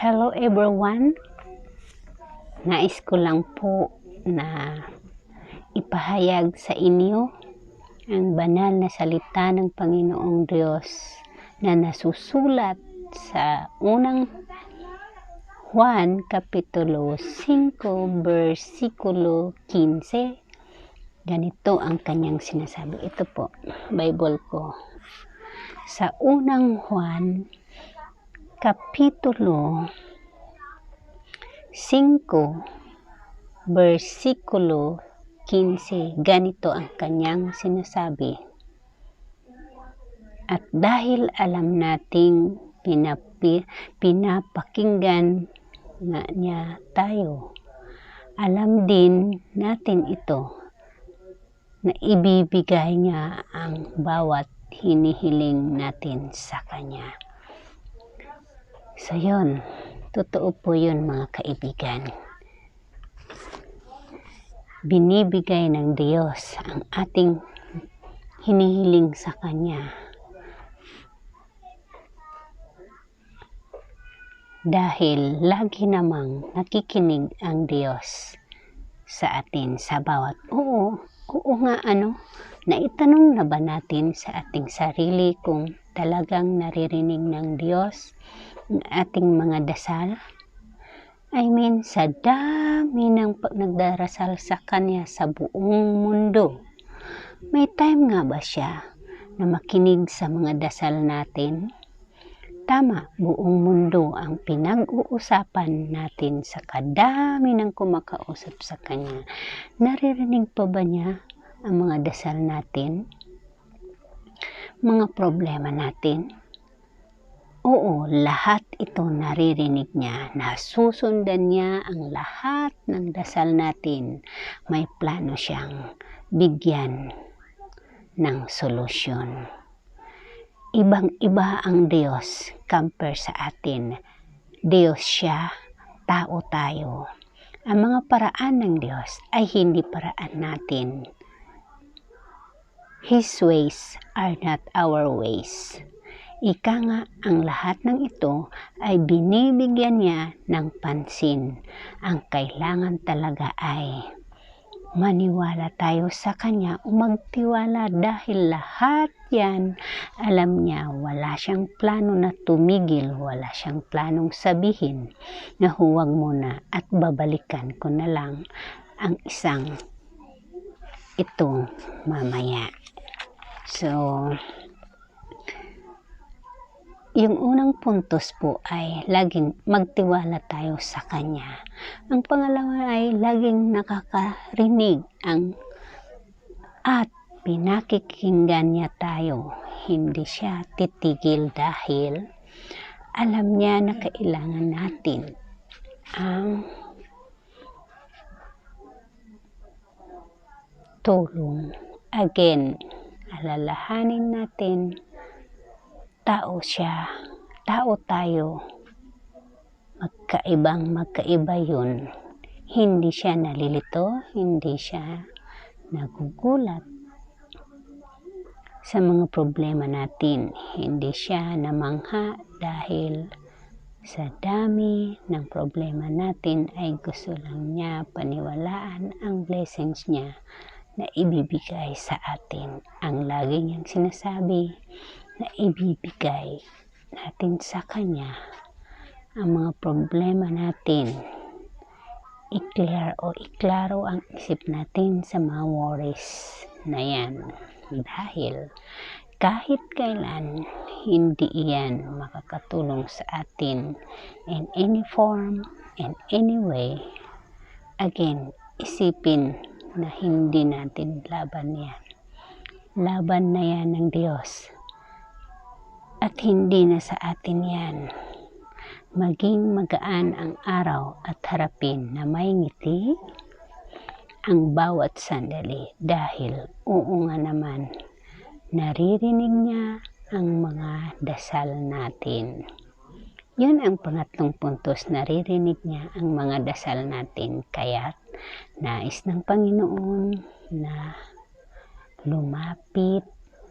Hello everyone. Nais ko lang po na ipahayag sa inyo ang banal na salita ng Panginoong Diyos na nasusulat sa unang Juan Kapitulo 5 versikulo 15 ganito ang kanyang sinasabi. Ito po Bible ko. Sa unang Juan Kapitulo 5 versikulo 15 ganito ang kanyang sinasabi at dahil alam nating pinapi, pinapakinggan na niya tayo alam din natin ito na ibibigay niya ang bawat hinihiling natin sa Kanya. So yun, totoo po yun mga kaibigan. Binibigay ng Diyos ang ating hinihiling sa Kanya. Dahil lagi namang nakikinig ang Diyos sa atin sa bawat oo, oo nga ano, naitanong na ba natin sa ating sarili kung talagang naririnig ng Diyos ating mga dasal? I mean, sa dami ng nagdarasal sa Kanya sa buong mundo, may time nga ba siya na makinig sa mga dasal natin? Tama, buong mundo ang pinag-uusapan natin sa kadami ng kumakausap sa Kanya. Naririnig pa ba niya ang mga dasal natin? Mga problema natin? Oo, lahat ito naririnig niya. Nasusundan niya ang lahat ng dasal natin. May plano siyang bigyan ng solusyon. Ibang-iba ang Diyos compare sa atin. Diyos siya, tao tayo. Ang mga paraan ng Diyos ay hindi paraan natin. His ways are not our ways. Ika nga, ang lahat ng ito ay binibigyan niya ng pansin. Ang kailangan talaga ay maniwala tayo sa Kanya o magtiwala dahil lahat yan, alam niya, wala siyang plano na tumigil, wala siyang planong sabihin na huwag muna at babalikan ko na lang ang isang ito mamaya. So, yung unang puntos po ay laging magtiwala tayo sa Kanya. Ang pangalawa ay laging nakakarinig ang at pinakikinggan niya tayo. Hindi siya titigil dahil alam niya na kailangan natin ang tulong. Again, alalahanin natin tao siya, tao tayo. Magkaibang magkaiba yun. Hindi siya nalilito, hindi siya nagugulat sa mga problema natin. Hindi siya namangha dahil sa dami ng problema natin ay gusto lang niya paniwalaan ang blessings niya na ibibigay sa atin. Ang lagi niyang sinasabi, na ibibigay natin sa Kanya ang mga problema natin. I-clear o iklaro ang isip natin sa mga worries na yan. Dahil kahit kailan hindi iyan makakatulong sa atin in any form and any way. Again, isipin na hindi natin laban yan. Laban na yan ng Diyos at hindi na sa atin yan. Maging magaan ang araw at harapin na may ngiti ang bawat sandali dahil oo nga naman naririnig niya ang mga dasal natin. Yun ang pangatlong puntos, naririnig niya ang mga dasal natin. Kaya nais ng Panginoon na lumapit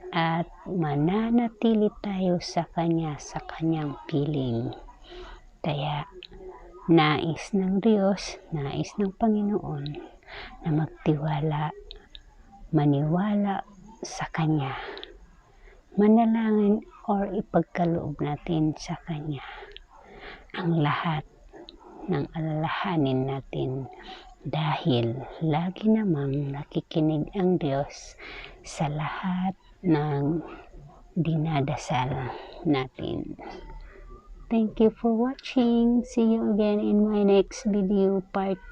at mananatili tayo sa Kanya, sa Kanyang piling. Kaya, nais ng Diyos, nais ng Panginoon na magtiwala, maniwala sa Kanya. Manalangin or ipagkaloob natin sa Kanya ang lahat ng alalahanin natin dahil lagi namang nakikinig ang Diyos sa lahat ng dinadasal natin. Thank you for watching. See you again in my next video part 2.